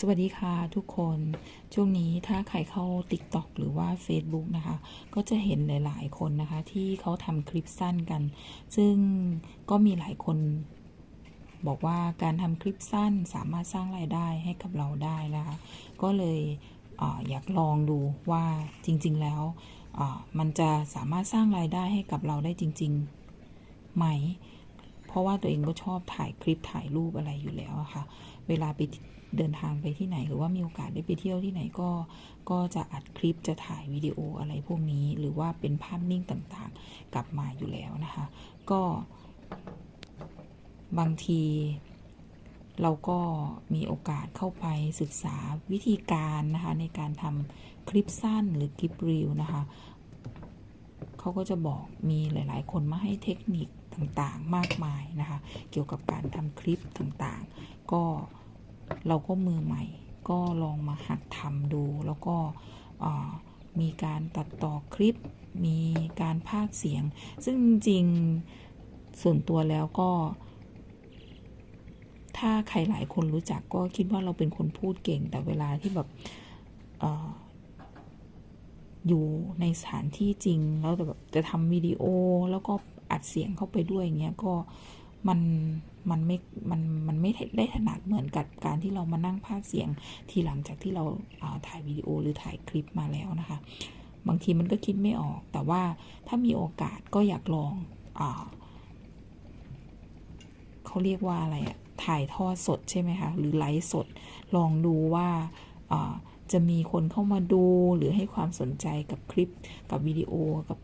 สวัสดีค่ะทุกคนช่วงนี้ถ้าใครเข้า TikTok หรือว่า Facebook นะคะ ก็จะเห็นหลาย ๆ คนนะคะ ที่เขาทำคลิปสั้นกัน ซึ่งก็มีหลายคนบอกว่าการทำคลิปสั้นสามารถสร้างรายได้ให้กับเราได้นะคะ ก็เลยเออยากลองดูว่าจริง ๆ แล้วมันจะสามารถสร้างรายได้ให้กับเราได้จริง ๆ ไหม ราะว่าตัวเองก็ชอบถ่ายคลิปถ่ายรูปอะไรอยู่แล้วอะค่ะ เวลาไปเดินทางไปที่ไหน หรือว่ามีโอกาสได้ไปเที่ยวที่ไหนก็ก็จะอัดคลิปจะถ่ายวิดีโออะไรพวกนี้ หรือว่าเป็นภาพนิ่งต่างๆ กลับมาอยู่แล้วนะคะ ก็บางทีเราก็มีโอกาสเข้าไปศึกษาวิธีการนะคะ ในการทำคลิปสั้นหรือคลิปรีวนะคะ เขาก็จะบอกมีหลาย ๆ คนมาให้เทคนิค ต่างๆมากมายนะคะ เกี่ยวกับการทำคลิปต่างๆ ก็เราก็มือใหม่ ก็ลองมาหัดทำดู แล้วก็มีการตัดต่อคลิป มีการพากเสียง ซึ่งจริงๆส่วนตัวแล้วก็ ถ้าใครหลายคนรู้จักก็คิดว่าเราเป็นคนพูดเก่ง แต่เวลาที่แบบออยู่ในสถานที่จริง แล้วแต่แบบจะทำวิดีโอแล้วก็ อัดเสียงเข้าไปด้วยอย่างเงี้ยก็มันมันไม่ มัน มันไม่ได้ถนัดเหมือนกับการที่เรามานั่งพากเสียงทีหลังจากที่เราอ่าถ่ายวิดีโอหรือถ่ายคลิปมาแล้วนะคะ บางทีมันก็คิดไม่ออก แต่ว่าถ้ามีโอกาสก็อยากลองอเขาเรียกว่าอะไรอะถ่ายทอดสดใช่ไหมคะ หรือไลฟ์สด ลองดูว่าอ่าจะมีคนเข้ามาดูหรือให้ความสนใจกับคลิป กับวิดีโอ กับ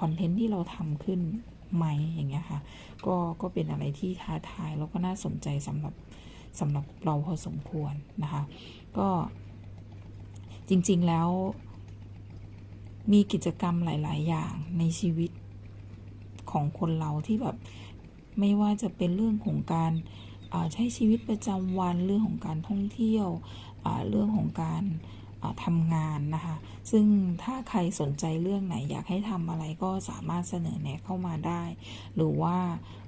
คอนเทนต์ที่เราทำขึ้น ไหมอย่างเงี้ยค่ะ ก็ก็เป็นอะไรที่ท้าทายแล้วก็น่าสนใจสำหรับสำหรับเราพอสมควรนะคะ ก็จริงๆแล้วมีกิจกรรมหลาย ๆ อย่างในชีวิตของคนเราที่แบบไม่ว่าจะเป็นเรื่องของการใช้ชีวิตประจำวันเรื่องของการท่องเที่ยวเรื่องของการ ทำงานนะคะ ซึ่งถ้าใครสนใจเรื่องไหนอยากให้ทำอะไรก็สามารถเสนอแนะเข้ามาได้ หรือว่า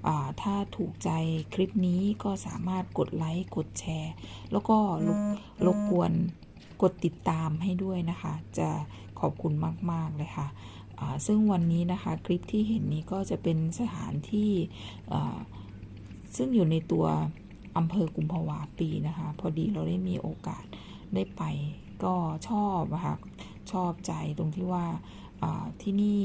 อ่าถ้าถูกใจคลิปนี้ก็สามารถกดไลค์กดแชร์ แล้วก็รบรบกวนกดติดตามให้ด้วยนะคะ จะขอบคุณมาก ๆ เลยค่ะอ่าซึ่งวันนี้นะคะคลิปที่เห็นนี้ก็จะเป็นสถานที่อ่าซึ่งอยู่ในตัวอำเภอกุมภาวาปีนะคะ พอดีเราได้มีโอกาสได้ไป ก็ชอบนะคะชอบใจตรงที่ว่าที่นี่